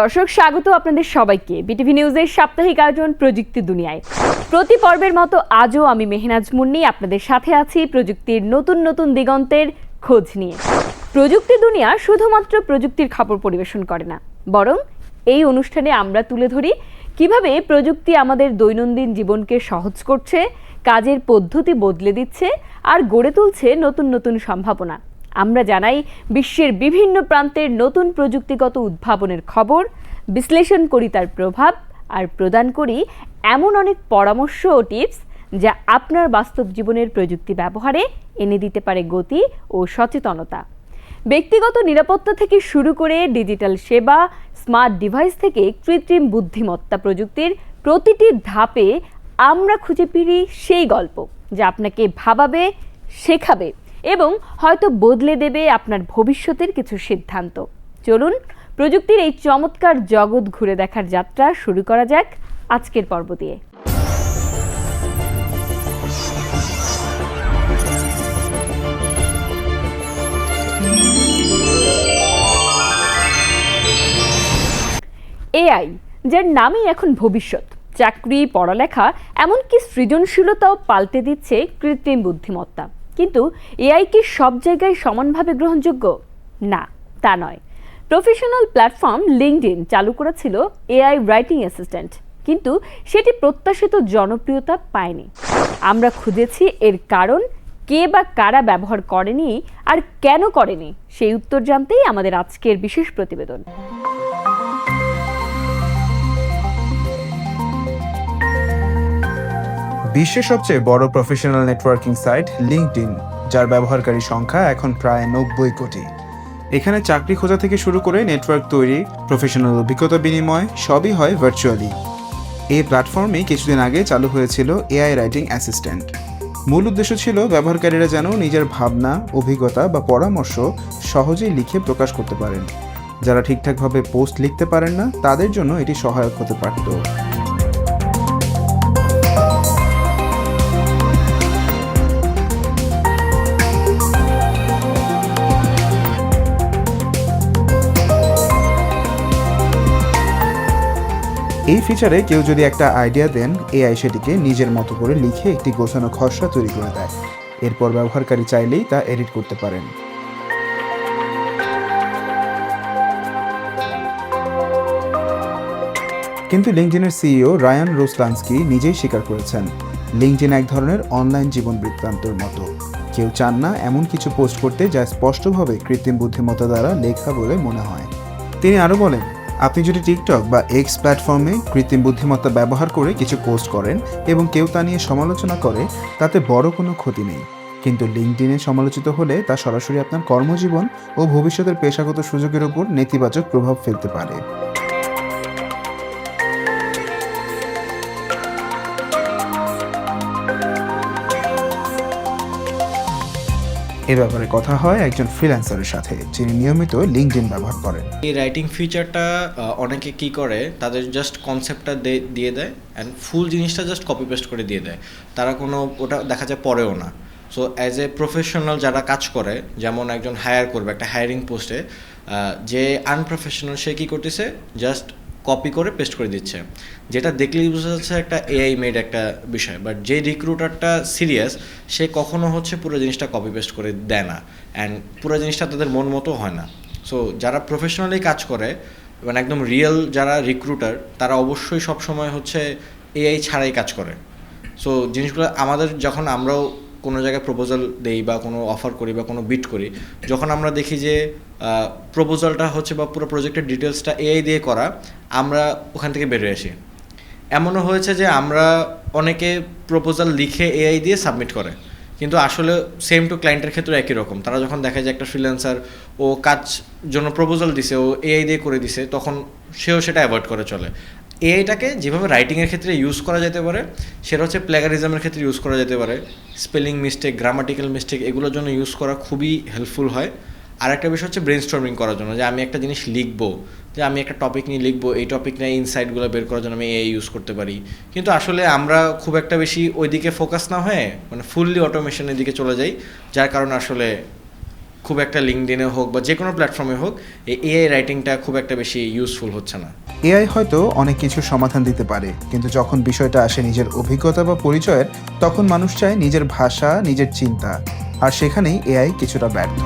দর্শক, স্বাগত আপনাদের সবাইকে। বিটিভি নিউজের সাপ্তাহিক আয়োজন প্রযুক্তি দুনিয়ায়। প্রতি পর্বের মতো আজও আমি মেহনাজ মুন্নি আপনাদের সাথে আছি প্রযুক্তির নতুন নতুন দিগন্তের খোঁজ নিয়ে। প্রযুক্তি দুনিয়া শুধুমাত্র প্রযুক্তির খবর পরিবেশন করে না, বরং এই অনুষ্ঠানে আমরা তুলে ধরি কীভাবে প্রযুক্তি আমাদের দৈনন্দিন জীবনকে সহজ করছে, কাজের পদ্ধতি বদলে দিচ্ছে, আর গড়ে তুলছে নতুন নতুন সম্ভাবনা। আমরা জানাই বিশ্বের বিভিন্ন প্রান্তের নতুন প্রযুক্তিগত উদ্ভাবনের খবর, বিশ্লেষণ করি তার প্রভাব, আর প্রদান করি এমন অনেক পরামর্শ ও টিপস যা আপনার বাস্তব জীবনের প্রযুক্তি ব্যবহারে এনে দিতে পারে গতি ও সচেতনতা। ব্যক্তিগত নিরাপত্তা থেকে শুরু করে ডিজিটাল সেবা, স্মার্ট ডিভাইস থেকে কৃত্রিম বুদ্ধিমত্তা প্রযুক্তির প্রতিটি ধাপে আমরা খুঁজে ফিরি সেই গল্প যা আপনাকে ভাবাবে, শেখাবে। এবং হয়তো বদলে দেবে আপনার ভবিষ্যতের কিছু সিদ্ধান্ত। চলুন, প্রযুক্তির এই চমৎকার জগৎ ঘুরে দেখার যাত্রা শুরু করা যাক আজকের পর্ব দিয়ে। এআই, যার নামই এখন ভবিষ্যৎ, চাকরি, পড়ালেখা, এমনকি সৃজনশীলতাও পাল্টে দিচ্ছে কৃত্রিম বুদ্ধিমত্তা। কিন্তু এআই কি সব জায়গায় সমানভাবে গ্রহণযোগ্য? না, তা নয়। প্রফেশনাল প্ল্যাটফর্ম লিঙ্কডিন চালু করেছিল এআই রাইটিং অ্যাসিস্ট্যান্ট, কিন্তু সেটি প্রত্যাশিত জনপ্রিয়তা পায়নি। আমরা খুঁজেছি এর কারণ, কে বা কারা ব্যবহার করেনি আর কেন করেনি, সেই উত্তর জানতেই আমাদের আজকের বিশেষ প্রতিবেদন। বিশ্বের সবচেয়ে বড় প্রফেশনাল নেটওয়ার্কিং সাইট লিঙ্কডইন যার ব্যবহারকারী সংখ্যা এখন প্রায় নব্বই কোটি। এখানে চাকরি খোঁজা থেকে শুরু করে নেটওয়ার্ক তৈরি প্রফেশনাল অভিজ্ঞতা বিনিময়, সবই হয় ভার্চুয়ালি এই প্ল্যাটফর্মে কিছুদিন আগে চালু হয়েছিল এআই রাইটিং অ্যাসিস্ট্যান্ট মূল উদ্দেশ্য ছিল ব্যবহারকারীরা যেন নিজের ভাবনা, অভিজ্ঞতা বা পরামর্শ সহজেই লিখে প্রকাশ করতে পারেন। যারা ঠিকঠাকভাবে পোস্ট লিখতে পারেন না, তাদের জন্য এটি সহায়ক হতে পারত। এই ফিচারে কেউ যদি একটা আইডিয়া দেন এআই সেটিকে নিজের মতো করে লিখে একটি গোছানো খসড়া তৈরি করে দেয়। এরপর ব্যবহারকারী চাইলেই তা এডিট করতে পারেন। কিন্তু লিঙ্কডিনের সিইও রায়ান রোসলান্সকি নিজেই স্বীকার করেছেন লিঙ্কডিন এক ধরনের অনলাইন জীবন বৃত্তান্তর মতো। কেউ চান না এমন কিছু পোস্ট করতে যা স্পষ্টভাবে কৃত্রিম বুদ্ধিমত্তা দ্বারা লেখা বলে মনে হয়। তিনি আরও বলেন আপনি যদি টিকটক বা এক্স প্ল্যাটফর্মে কৃত্রিম বুদ্ধিমত্তা ব্যবহার করে কিছু পোস্ট করেন এবং কেউ তা নিয়ে সমালোচনা করে, তাতে বড় কোনো ক্ষতি নেই। কিন্তু লিঙ্কডিনে সমালোচিত হলে তা সরাসরি আপনার কর্মজীবন ও ভবিষ্যতের পেশাগত সুযোগের উপর নেতিবাচক প্রভাব ফেলতে পারে। এ ব্যাপারে কথা হয় একজন ফ্রিল্যান্সারের সাথে, যিনি নিয়মিত লিঙ্কডিন ব্যবহার করেন। এই রাইটিং ফিচারটা অনেকে কি করে, তাদের জাস্ট কনসেপ্টটা দিয়ে দেয় অ্যান্ড ফুল জিনিসটা জাস্ট কপি পেস্ট করে দিয়ে দেয়। তারা কোনো, ওটা দেখা যায় পড়েও না। সো অ্যাজ এ প্রফেশনাল যারা কাজ করে, যেমন একজন হায়ার করবে একটা হায়ারিং পোস্টে যে আনপ্রফেশনাল সে কী করতেছে? জাস্ট কপি করে পেস্ট করে দিচ্ছে। যেটা দেখলেই বোঝা যাচ্ছে একটা এআই মেড একটা বিষয়। বাট যে রিক্রুটারটা সিরিয়াস সে কখনো হচ্ছে পুরো জিনিসটা কপি পেস্ট করে দেয় না। অ্যান্ড পুরো জিনিসটা তাদের মন মতো হয় না। সো যারা প্রফেশনালি কাজ করে মানে একদম রিয়েল যারা রিক্রুটার তারা অবশ্যই সব সময় হচ্ছে এআই ছাড়াই কাজ করে। সো জিনিসগুলো আমাদের, যখন আমরাও কোনো জায়গায় প্রপোজাল দেই বা কোনো অফার করি বা কোনো বিট করি, যখন আমরা দেখি যে প্রপোজালটা হচ্ছে বা পুরো প্রজেক্টের ডিটেলসটা এআই দিয়ে করা, আমরা ওখান থেকে বেরিয়ে আসি। এমনও হয়েছে যে আমরা অনেকে প্রপোজাল লিখে এআই দিয়ে সাবমিট করে, কিন্তু আসলে সেম টু ক্লায়েন্টের ক্ষেত্রে একই রকম। তারা যখন দেখে যে একটা ফ্রিল্যান্সার ও কাজ জন্য প্রপোজাল দিছে, ও এআই দিয়ে করে দিছে, তখন সেও সেটা অ্যাভয়েড করে চলে। এআইটাকে যেভাবে রাইটিংয়ের ক্ষেত্রে ইউজ করা যেতে পারে, সেটা হচ্ছে প্লেগারিজমের ক্ষেত্রে ইউজ করা যেতে পারে। স্পেলিং মিস্টেক গ্রামাটিক্যাল মিস্টেক এগুলোর জন্য ইউজ করা খুবই হেল্পফুল হয়। আর একটা বিষয় হচ্ছে ব্রেন স্টর্মিং করার জন্য, যে আমি একটা জিনিস লিখব, যে আমি একটা টপিক নিয়ে লিখব, এই টপিক নিয়ে ইনসাইটগুলো বের করার জন্য আমি এআই ইউজ করতে পারি। কিন্তু আসলে আমরা খুব একটা বেশি ওই দিকে ফোকাস না হয়ে মানে ফুললি অটোমেশনের দিকে চলে যাই, যার কারণে আসলে খুব একটা লিঙ্কডিনে হোক বা যে কোনো প্ল্যাটফর্মে হোক এই এআই রাইটিংটা খুব একটা বেশি ইউজফুল হচ্ছে না। এআই হয়তো অনেক কিছু সমাধান দিতে পারে কিন্তু যখন বিষয়টা আসে নিজের অভিজ্ঞতা বা পরিচয়ের তখন মানুষ চায় নিজের ভাষা নিজের চিন্তা। আর সেখানেই এআই কিছুটা ব্যর্থ।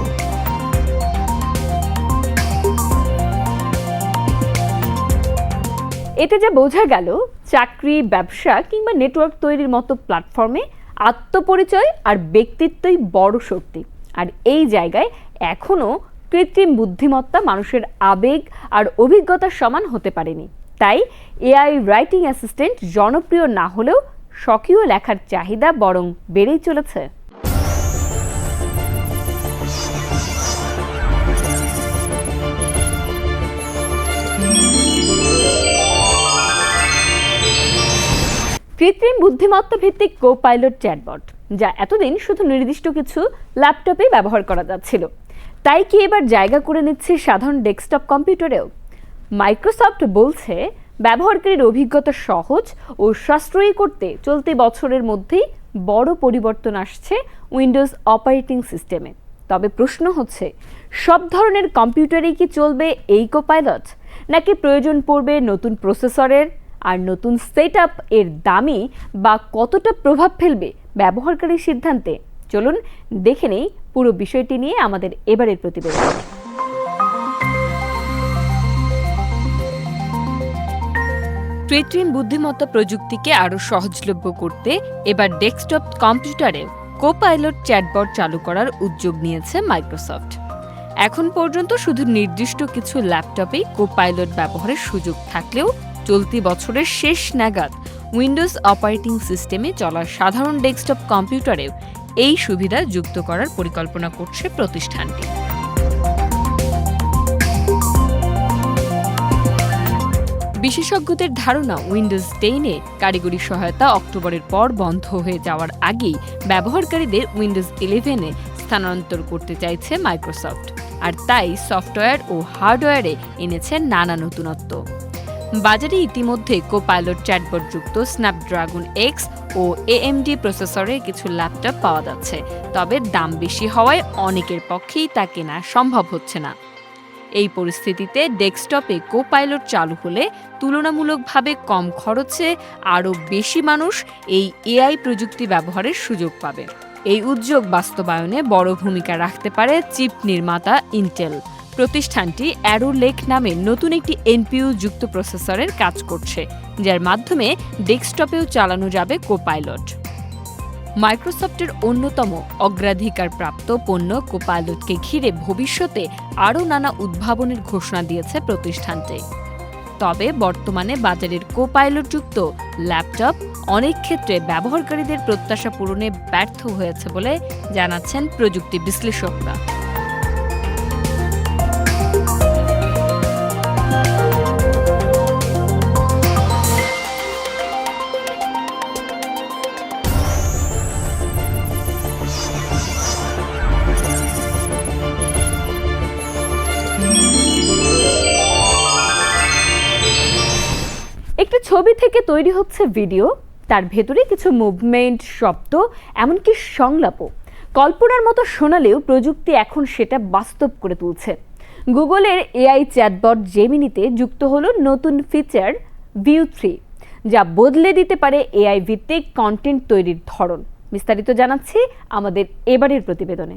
এতে যা বোঝা গেল চাকরি ব্যবসা কিংবা নেটওয়ার্ক তৈরির মতো প্ল্যাটফর্মে আত্মপরিচয় আর ব্যক্তিত্বই বড় শক্তি। আর এই জায়গায় এখনও কৃত্রিম বুদ্ধিমত্তা, মানুষের আবেগ আর অভিজ্ঞতার সমান হতে পারেনি। তাই এআই রাইটিং অ্যাসিস্ট্যান্ট জনপ্রিয় না হলেও স্বকীয় লেখার চাহিদা বরং বেড়েই চলেছে। কৃত্রিম বুদ্ধিমত্তা ভিত্তিক কো পাইলট চ্যাটবট যা এতদিন শুধু নির্দিষ্ট কিছু ল্যাপটপে ব্যবহার করা যাচ্ছিল। তাই কি এবার জায়গা করে নিচ্ছে সাধারণ ডেস্কটপ কম্পিউটারেও? মাইক্রোসফট বলছে, ব্যবহারকারীর অভিজ্ঞতা সহজ ও সাশ্রয়ী করতে চলতি বছরের মধ্যেই বড় পরিবর্তন আসছে উইন্ডোজ অপারেটিং সিস্টেমে। তবে প্রশ্ন হচ্ছে, সব ধরনের কম্পিউটারেই কি চলবে এই কোপাইলট? নাকি প্রয়োজন পড়বে নতুন প্রসেসরের? আর নতুন সেট এর দামি বা কতটা প্রভাব ফেলবে ব্যবহারকারীর সিদ্ধান্তে। চলুন দেখে নেই পুরো বিষয়টি নিয়ে আমাদের এবারের প্রতিবেদন। কৃত্রিম বুদ্ধিমত্তা প্রযুক্তিকে আরও সহজলভ্য করতে এবার ডেস্কটপ কম্পিউটারে কোপাইলট চ্যাটবট চালু করার উদ্যোগ নিয়েছে মাইক্রোসফট। এখন পর্যন্ত শুধু নির্দিষ্ট কিছু ল্যাপটপেই কোপাইলট ব্যবহারের সুযোগ থাকলেও চলতি বছরের শেষ নাগাদ উইন্ডোজ অপারেটিং সিস্টেমে চলা সাধারণ ডেস্কটপ কম্পিউটারেও এই সুবিধা যুক্ত করার পরিকল্পনা করছে প্রতিষ্ঠানটি। বিশেষজ্ঞদের ধারণা, উইন্ডোজ টেনে কারিগরি সহায়তা অক্টোবরের পর বন্ধ হয়ে যাওয়ার আগেই ব্যবহারকারীদের উইন্ডোজ ইলেভেনে স্থানান্তর করতে চাইছে মাইক্রোসফট। আর তাই সফটওয়্যার ও হার্ডওয়্যারে এনেছে নানা নতুনত্ব। বাজারে ইতিমধ্যে কোপাইলট চ্যাটবট যুক্ত স্ন্যাপড্রাগন এক্স ও এএমডি প্রসেসরের কিছু ল্যাপটপ পাওয়া যাচ্ছে। তবে দাম বেশি হওয়ায় অনেকের পক্ষেই তা কেনা সম্ভব হচ্ছে না। এই পরিস্থিতিতে ডেস্কটপে কোপাইলট চালু হলে তুলনামূলকভাবে কম খরচে আরও বেশি মানুষ এই এআই প্রযুক্তি ব্যবহারের সুযোগ পাবে। এই উদ্যোগ বাস্তবায়নে বড় ভূমিকা রাখতে পারে চিপ নির্মাতা ইন্টেল প্রতিষ্ঠানটি অ্যারো লেক নামে নতুন একটি এনপিইউ যুক্ত প্রসেসরের কাজ করছে, যার মাধ্যমে ডেস্কটপেও চালানো যাবে কোপাইলট। মাইক্রোসফটের অন্যতম অগ্রাধিকারপ্রাপ্ত পণ্য কোপাইলটকে ঘিরে ভবিষ্যতে আরও নানা উদ্ভাবনের ঘোষণা দিয়েছে প্রতিষ্ঠানটি। তবে বর্তমানে বাজারের কোপাইলটযুক্ত ল্যাপটপ অনেক ক্ষেত্রে ব্যবহারকারীদের প্রত্যাশা পূরণে ব্যর্থ হয়েছে বলে জানাচ্ছেন প্রযুক্তি বিশ্লেষকরা। ছবি থেকে তৈরি হচ্ছে ভিডিও, তার ভেতরে কিছু মুভমেন্ট শব্দ, এমনকি সংলাপও। কল্পনার মতো শোনালেও প্রযুক্তি এখন সেটা বাস্তব করে তুলছে। গুগলের এআই চ্যাটবট জেমিনিতে যুক্ত হলো নতুন ফিচার ভিউ থ্রি যা বদলে দিতে পারে এআই ভিত্তিক কন্টেন্ট তৈরির ধরন। বিস্তারিত জানাচ্ছি আমাদের এবারের প্রতিবেদনে।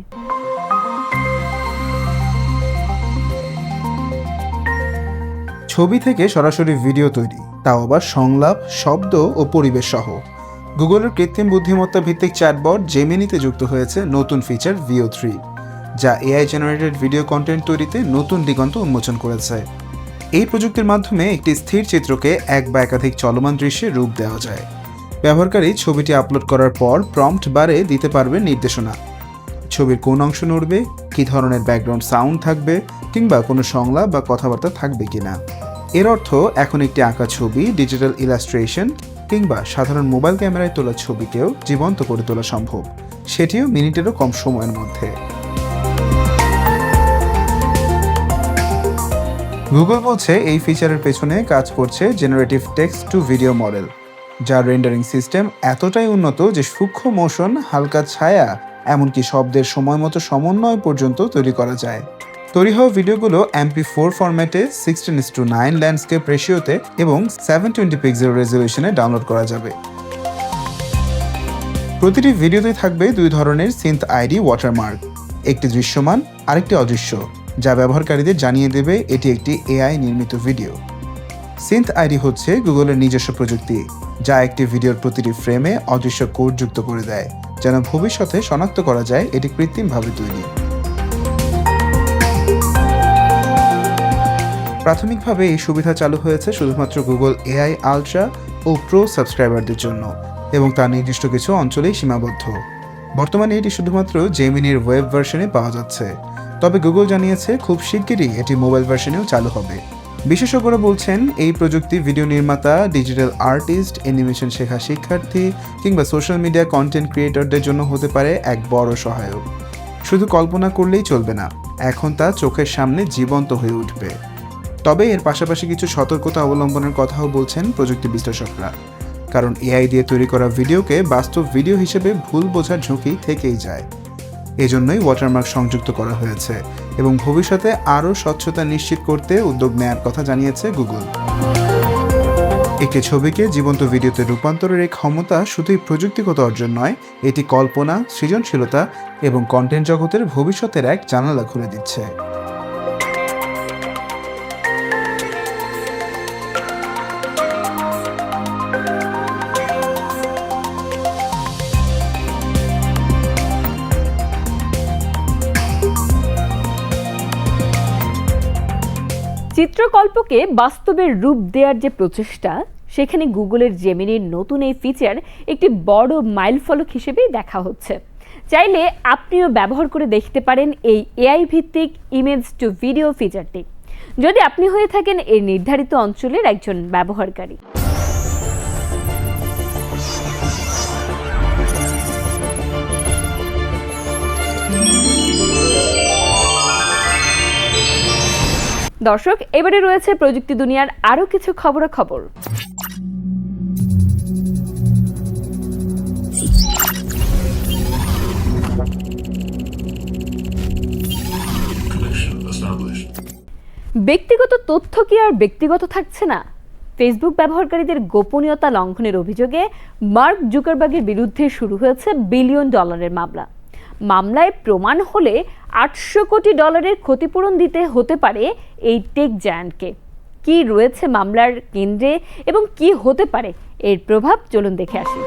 ছবি থেকে সরাসরি ভিডিও তৈরি। তাও আবার সংলাপ, শব্দ ও পরিবেশ সহ। গুগলের কৃত্রিম বুদ্ধিমত্তা ভিত্তিক চ্যাটবট জেমিনিতে যুক্ত হয়েছে নতুন ফিচার ভিও থ্রি যা এআই জেনারেটেড ভিডিও কন্টেন্ট তৈরিতে নতুন দিগন্ত উন্মোচন করেছে। এই প্রযুক্তির মাধ্যমে একটি স্থির চিত্রকে এক বা একাধিক চলমান দৃশ্যে রূপ দেওয়া যায়। ব্যবহারকারী ছবিটি আপলোড করার পর প্রম্পট বারে দিতে পারবে নির্দেশনা। ছবির কোন অংশ নড়বে, কী ধরনের ব্যাকগ্রাউন্ড সাউন্ড থাকবে, কিংবা কোনো সংলাপ বা কথাবার্তা থাকবে কিনা। এর অর্থ এখন একটি আঁকা ছবি ডিজিটাল ইলাস্ট্রেশন কিংবা সাধারণ মোবাইল ক্যামেরায় তোলা ছবিকেও জীবন্ত করে তোলা সম্ভব। সেটিও মিনিটেরও কম সময়ের মধ্যে। গুগল বলছে এই ফিচারের পেছনে কাজ করছে generative text to video model যার রেন্ডারিং সিস্টেম এতটাই উন্নত যে সূক্ষ্ম মোশন হালকা ছায়া, এমনকি শব্দের সময় মতো সমন্বয় পর্যন্ত তৈরি করা যায়। তৈরি হওয়া ভিডিওগুলো এমপি ফোর ফরম্যাটে sixteen is to nine landscape রেশিওতে এবং সেভেন টোয়েন্টি পিক্সেল রেজলিউশনে ডাউনলোড করা যাবে। প্রতিটি ভিডিওতে থাকবে দুই ধরনের সিন্থ আইডি ওয়াটারমার্ক একটি দৃশ্যমান, আরেকটি অদৃশ্য, যা ব্যবহারকারীদের জানিয়ে দেবে এটি একটি এআই নির্মিত ভিডিও। সিন্থ আইডি হচ্ছে গুগলের নিজস্ব প্রযুক্তি, যা একটি ভিডিওর প্রতিটি ফ্রেমে অদৃশ্য কোড যুক্ত করে দেয়, যেন ভবিষ্যতে শনাক্ত করা যায় এটি কৃত্রিমভাবে তৈরি। প্রাথমিকভাবে এই সুবিধা চালু হয়েছে শুধুমাত্র গুগল এআই আলট্রা ও প্রো সাবস্ক্রাইবারদের জন্য এবং তা নির্দিষ্ট কিছু অঞ্চলেই সীমাবদ্ধ। বর্তমানে এটি শুধুমাত্র জেমিনির ওয়েব ভার্সনে পাওয়া যাচ্ছে। তবে গুগল জানিয়েছে খুব শিগগিরই এটি মোবাইল ভার্সনেও চালু হবে। বিশেষজ্ঞরা বলছেন, এই প্রযুক্তি ভিডিও নির্মাতা ডিজিটাল আর্টিস্ট অ্যানিমেশন শেখা শিক্ষার্থী কিংবা সোশ্যাল মিডিয়া কন্টেন্ট ক্রিয়েটরদের জন্য হতে পারে এক বড় সহায়ক। শুধু কল্পনা করলেই চলবে না, এখন তা চোখের সামনে জীবন্ত হয়ে উঠবে। তবে এর পাশাপাশি কিছু সতর্কতা অবলম্বনের কথাও বলছেন প্রযুক্তি বিশ্লেষকরা। কারণ এআই দিয়ে তৈরি করা ভিডিওকে বাস্তব ভিডিও হিসেবে ভুল বোঝার ঝুঁকি থেকেই যায়। এজন্যই ওয়াটারমার্ক সংযুক্ত করা হয়েছে এবং ভবিষ্যতে আরও স্বচ্ছতা নিশ্চিত করতে উদ্যোগ নেয়ার কথা জানিয়েছে গুগল। একটি ছবিকে জীবন্ত ভিডিওতে রূপান্তরের এই ক্ষমতা শুধুই প্রযুক্তিগত অর্জন নয়, এটি কল্পনা, সৃজনশীলতা এবং কন্টেন্ট জগতের ভবিষ্যতের এক জানালা খুলে দিচ্ছে। চিত্রকল্পকে বাস্তবের রূপ দেওয়ার যে প্রচেষ্টা, সেখানে গুগলের জেমিনির নতুন এই ফিচার একটি বড় মাইলফলক হিসেবেই দেখা হচ্ছে। চাইলে আপনিও ব্যবহার করে দেখতে পারেন এই এআই ভিত্তিক ইমেজ টু ভিডিও ফিচারটি যদি আপনি হয়ে থাকেন এই নির্ধারিত অঞ্চলের একজন ব্যবহারকারী। দর্শক এবারে রয়েছে প্রযুক্তি দুনিয়ার আরও কিছু খবরাখবর. ব্যক্তিগত তথ্য কি আর ব্যক্তিগত থাকছে না? ফেসবুক ব্যবহারকারীদের গোপনীয়তা লঙ্ঘনের অভিযোগে মার্ক জুকারবার্গের বিরুদ্ধে শুরু হয়েছে বিলিয়ন ডলারের মামলা। মামলায় প্রমাণ হলে আটশো কোটি ডলারের ক্ষতিপূরণ দিতে হতে পারে এই টেক জায়ান্টকে। কি রয়েছে মামলার কেন্দ্রে এবং কি হতে পারে এর প্রভাব? চলুন দেখে আসি।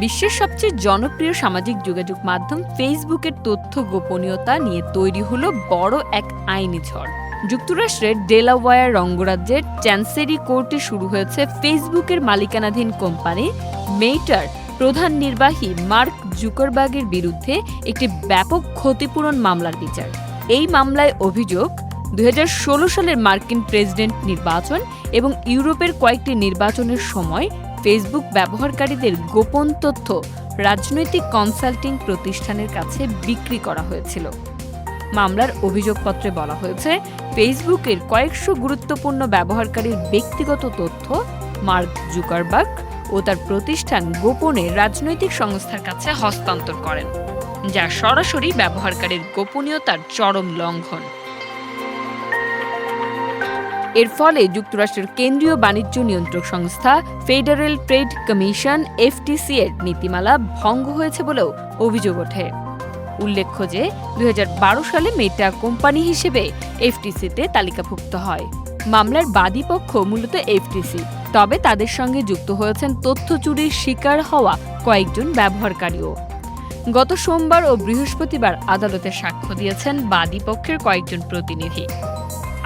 বিশ্বের সবচেয়ে জনপ্রিয় সামাজিক যোগাযোগ মাধ্যম ফেসবুকের তথ্য গোপনীয়তা নিয়ে তৈরি হলো বড় এক আইনি ঝড়। যুক্তরাষ্ট্রের ডেলাওয়ার অঙ্গরাজ্যের চ্যান্সেরি কোর্টে শুরু হয়েছে ফেসবুকের মালিকানাধীন কোম্পানি মেইটার। প্রধান নির্বাহী মার্ক জুকারবার্গের বিরুদ্ধে একটি ব্যাপক ক্ষতিপূরণ মামলার বিচার। এই মামলায় অভিযোগ, দুই হাজার ষোলো সালের মার্কিন প্রেসিডেন্ট নির্বাচন এবং ইউরোপের কয়েকটি নির্বাচনের সময় ফেসবুক ব্যবহারকারীদের গোপন তথ্য রাজনৈতিক কনসাল্টিং প্রতিষ্ঠানের কাছে বিক্রি করা হয়েছিল। মামলার অভিযোগপত্রে বলা হয়েছে, ফেসবুকের কয়েকশো গুরুত্বপূর্ণ ব্যবহারকারীর ব্যক্তিগত তথ্য মার্ক জুকারবার্গ ও তার প্রতিষ্ঠান গোপনে রাজনৈতিক সংস্থার কাছে হস্তান্তর করেন, যা সরাসরি ব্যবহারকারীর গোপনীয়তার চরম লঙ্ঘন। এর ফলে যুক্তরাষ্ট্রের কেন্দ্রীয় বাণিজ্য নিয়ন্ত্রক সংস্থা ফেডারেল ট্রেড কমিশন এফটিসি এর নীতিমালা ভঙ্গ হয়েছে বলেও অভিযোগ ওঠে। উল্লেখ্য যে, দুই হাজার বারো সালে মেটা কোম্পানি হিসেবে এফটিসিতে তালিকাভুক্ত হয়। মামলার বাদী পক্ষ মূলত এফটিসি। তবে তাদের সঙ্গে যুক্ত হয়েছেন তথ্য চুরির শিকার হওয়া কয়েকজন ব্যবহারকারীও। গত সোমবার ও বৃহস্পতিবার আদালতে সাক্ষ্য দিয়েছেন বাদী পক্ষের কয়েকজন প্রতিনিধি।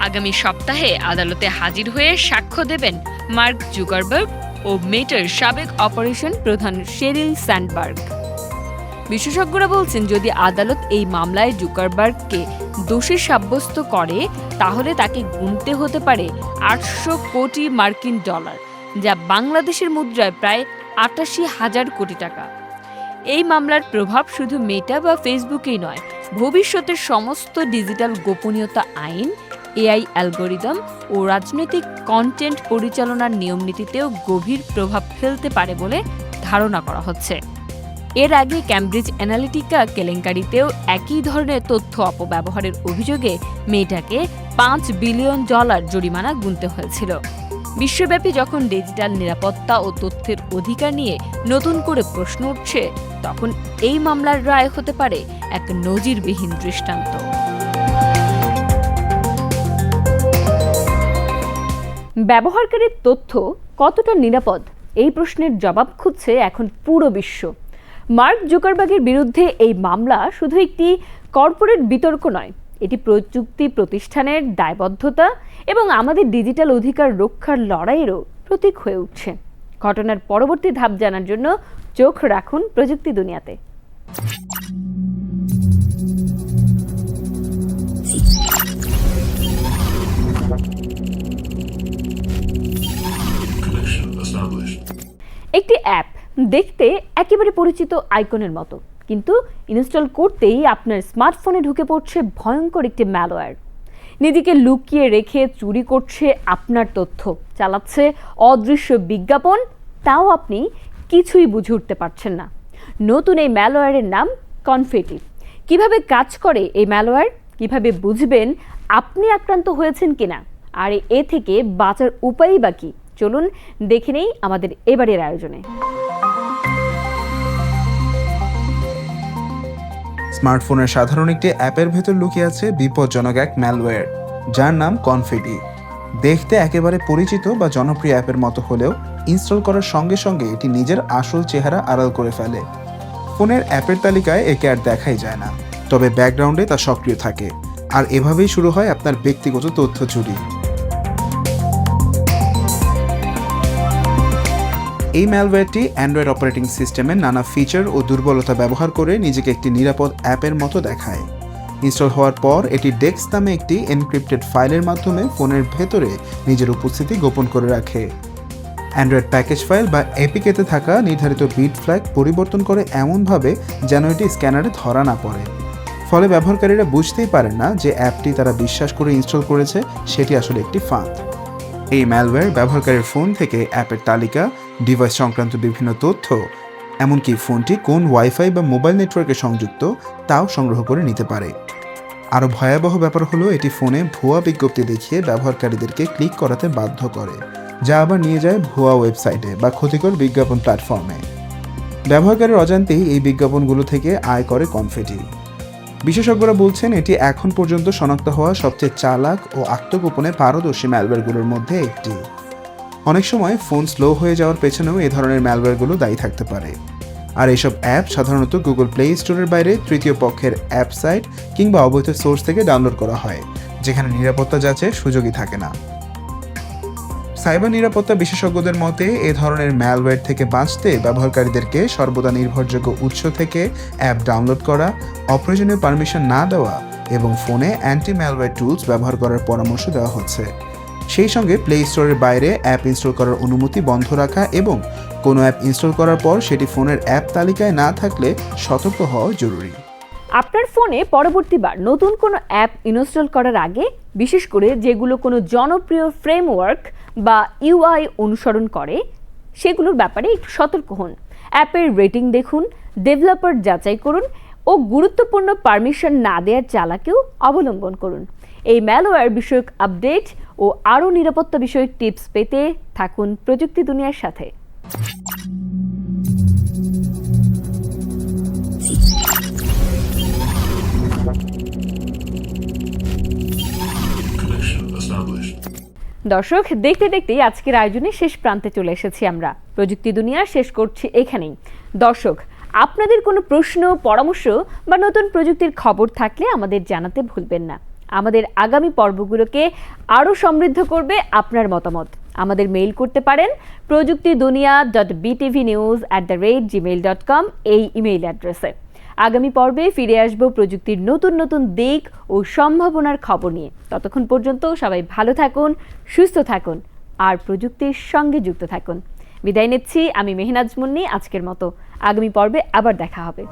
আগামী সপ্তাহে আদালতে হাজির হয়ে সাক্ষ্য দেবেন মার্ক জুকারবার্গ ও মেটার সাবেক অপারেশন প্রধান শেরিল স্যান্ডবার্গ। বিশেষজ্ঞরা বলছেন, যদি আদালত এই মামলায় জুকারবার্গকে দোষী সাব্যস্ত করে, তাহলে তাকে গুনতে হতে পারে আটশো কোটি মার্কিন ডলার, যা বাংলাদেশের মুদ্রায় প্রায় আটাশি হাজার কোটি টাকা। এই মামলার প্রভাব শুধু মেটা বা ফেসবুকেই নয়, ভবিষ্যতের সমস্ত ডিজিটাল গোপনীয়তা আইন, এআই অ্যালগোরিদম ও রাজনৈতিক কন্টেন্ট পরিচালনার নিয়মনীতিতেও গভীর প্রভাব ফেলতে পারে বলে ধারণা করা হচ্ছে। এর আগে ক্যামব্রিজ অ্যানালিটিকা কেলেঙ্কারিতেও একই ধরনের তথ্য অপব্যবহারের অভিযোগে মেয়েটাকে পাঁচ বিলিয়ন ডলার জরিমানা গুনতে হয়েছিল। বিশ্বব্যাপী যখন ডিজিটাল নিরাপত্তা ও তথ্যের অধিকার নিয়ে নতুন করে প্রশ্ন উঠছে, তখন এই মামলার রায় হতে পারে এক নজিরবিহীন দৃষ্টান্ত। ব্যবহারকারীর তথ্য কতটা নিরাপদ? এই প্রশ্নের জবাব খুঁজছে এখন পুরো বিশ্ব। মার্ক জুকারবার্গের বিরুদ্ধে এই মামলা শুধু একটি কর্পোরেট বিতর্ক নয় এটি প্রযুক্তি প্রতিষ্ঠানের দায়বদ্ধতা এবং আমাদের ডিজিটাল অধিকার রক্ষার লড়াইয়েরও প্রতীক হয়ে উঠছে। ঘটনার পরবর্তী ধাপ জানার জন্য চোখ রাখুন প্রযুক্তি দুনিয়াতে। একটি অ্যাপ দেখতে একেবারে পরিচিত আইকনের মতো। কিন্তু ইনস্টল করতেই আপনার স্মার্টফোনে ঢুকে পড়ছে ভয়ঙ্কর একটি ম্যালওয়্যার নিজেকে লুকিয়ে রেখে চুরি করছে আপনার তথ্য। চালাচ্ছে অদৃশ্য বিজ্ঞাপন, তাও আপনি কিছুই বুঝে উঠতে পারছেন না। নতুন এই ম্যালওয়্যারের নাম কনফেটি কীভাবে কাজ করে এই ম্যালওয়্যার কীভাবে বুঝবেন আপনি আক্রান্ত হয়েছেন কিনা? আর এ থেকে বাঁচার উপায়ই বা কী? চলুন দেখে নেই আমাদের এবারের আয়োজনে। স্মার্টফোনের সাধারণ একটি অ্যাপের ভেতর লুকিয়ে আছে বিপজ্জনক এক ম্যালওয়্যার যার নাম কনফিডি দেখতে একেবারে পরিচিত বা জনপ্রিয় অ্যাপের মতো হলেও ইনস্টল করার সঙ্গে সঙ্গে এটি নিজের আসল চেহারা আড়াল করে ফেলে। ফোনের অ্যাপের তালিকায় একে আর দেখাই যায় না, তবে ব্যাকগ্রাউন্ডে তা সক্রিয় থাকে। আর এভাবেই শুরু হয় আপনার ব্যক্তিগত তথ্য চুরি এই ম্যালওয়্যারটি অ্যান্ড্রয়েড অপারেটিং সিস্টেমের নানা ফিচার ও দুর্বলতা ব্যবহার করে নিজেকে একটি নিরাপদ অ্যাপের মতো দেখায়। ইনস্টল হওয়ার পর এটি ডেক্স নামে একটি এনক্রিপ্টেড ফাইলের মাধ্যমে ফোনের ভেতরে নিজের উপস্থিতি গোপন করে রাখে। অ্যান্ড্রয়েড প্যাকেজ ফাইল বা এপিকেতে থাকা নির্ধারিত বিট ফ্ল্যাগ পরিবর্তন করে এমনভাবে যেন এটি স্ক্যানারে ধরা না পড়ে। ফলে ব্যবহারকারীরা বুঝতেই পারেন না যে অ্যাপটি তারা বিশ্বাস করে ইনস্টল করেছে, সেটি আসলে একটি ফাঁদ। এই ম্যালওয়্যার ব্যবহারকারীর ফোন থেকে অ্যাপের তালিকা ডিভাইস সংক্রান্ত বিভিন্ন তথ্য, এমনকি ফোনটি কোন ওয়াইফাই বা মোবাইল নেটওয়ার্কে সংযুক্ত তাও সংগ্রহ করে নিতে পারে। আরও ভয়াবহ ব্যাপার হলো, এটি ফোনে ভুয়া বিজ্ঞপ্তি দেখিয়ে ব্যবহারকারীদেরকে ক্লিক করাতে বাধ্য করে, যা আবার নিয়ে যায় ভুয়া ওয়েবসাইটে বা ক্ষতিকর বিজ্ঞাপন প্ল্যাটফর্মে। ব্যবহারকারীর অজান্তেই এই বিজ্ঞাপনগুলো থেকে আয় করে কনফেটি। বিশেষজ্ঞরা বলছেন, এটি এখন পর্যন্ত শনাক্ত হওয়া সবচেয়ে চালাক ও আত্মগোপনে পারদর্শী ম্যালওয়্যারগুলোর মধ্যে একটি। অনেক সময় ফোন স্লো হয়ে যাওয়ার পেছনেও এ ধরনের ম্যালওয়্যারগুলো দায়ী থাকতে পারে। আর এইসব অ্যাপ সাধারণত গুগল প্লে স্টোরের বাইরে তৃতীয় পক্ষের অ্যাপ সাইট কিংবা অবৈধ সোর্স থেকে ডাউনলোড করা হয়, যেখানে নিরাপত্তা যাচের সুযোগই থাকে না। সাইবার নিরাপত্তা বিশেষজ্ঞদের মতে, এ ধরনের ম্যালওয়্যার থেকে বাঁচতে ব্যবহারকারীদেরকে সর্বদা নির্ভরযোগ্য উৎস থেকে অ্যাপ ডাউনলোড করা, অপ্রয়োজনীয় পারমিশন না দেওয়া এবং ফোনে অ্যান্টি ম্যালওয়্যার টুলস ব্যবহার করার পরামর্শ দেওয়া হচ্ছে। সেই সঙ্গে প্লে স্টোরের বাইরে অ্যাপ ইনস্টল করার অনুমতি বন্ধ রাখা এবং কোনো অ্যাপ ইনস্টল করার পর সেটি ফোনের অ্যাপ তালিকায় না থাকলে সতর্ক হওয়া জরুরি। আপনার ফোনে পরবর্তীবার নতুন কোনো অ্যাপ ইনস্টল করার আগে, বিশেষ করে যেগুলো কোনো জনপ্রিয় ফ্রেমওয়ার্ক বা ইউআই অনুসরণ করে, সেগুলোর ব্যাপারে একটু সতর্ক হন। অ্যাপের রেটিং দেখুন ডেভেলপার যাচাই করুন ও গুরুত্বপূর্ণ পারমিশন না দেওয়ার চালাকেও অবলম্বন করুন। এই ম্যালওয়্যার বিষয়ক আপডেট ও আরও নিরাপত্তা বিষয়ক টিপস পেতে থাকুন প্রযুক্তি দুনিয়ার সাথে। দর্শক দেখতে দেখতেই আজকের আয়োজনে শেষ প্রান্তে চলে এসেছি আমরা। প্রযুক্তি দুনিয়া শেষ করছি এখানেই। দর্শক আপনাদের কোনো প্রশ্ন পরামর্শ বা নতুন প্রযুক্তির খবর থাকলে আমাদের জানাতে ভুলবেন না। আমাদের আগামী পর্বগুলোকে আরও সমৃদ্ধ করবে আপনার মতামত। আমাদের মেইল করতে পারেন প্রযুক্তি দুনিয়া dot BTV news at the rate Gmail dot com এই ইমেইল অ্যাড্রেসে আগামী পর্বে ফিরে আসব প্রযুক্তির নতুন নতুন দিক ও সম্ভাবনার খবর নিয়ে। ততক্ষণ পর্যন্ত সবাই ভালো থাকুন, সুস্থ থাকুন আর প্রযুক্তির সঙ্গে যুক্ত থাকুন। বিদায় নিচ্ছি, আমি মেহনাজ মুন্নি, আজকের মতো। আগামী পর্বে আবার দেখা হবে।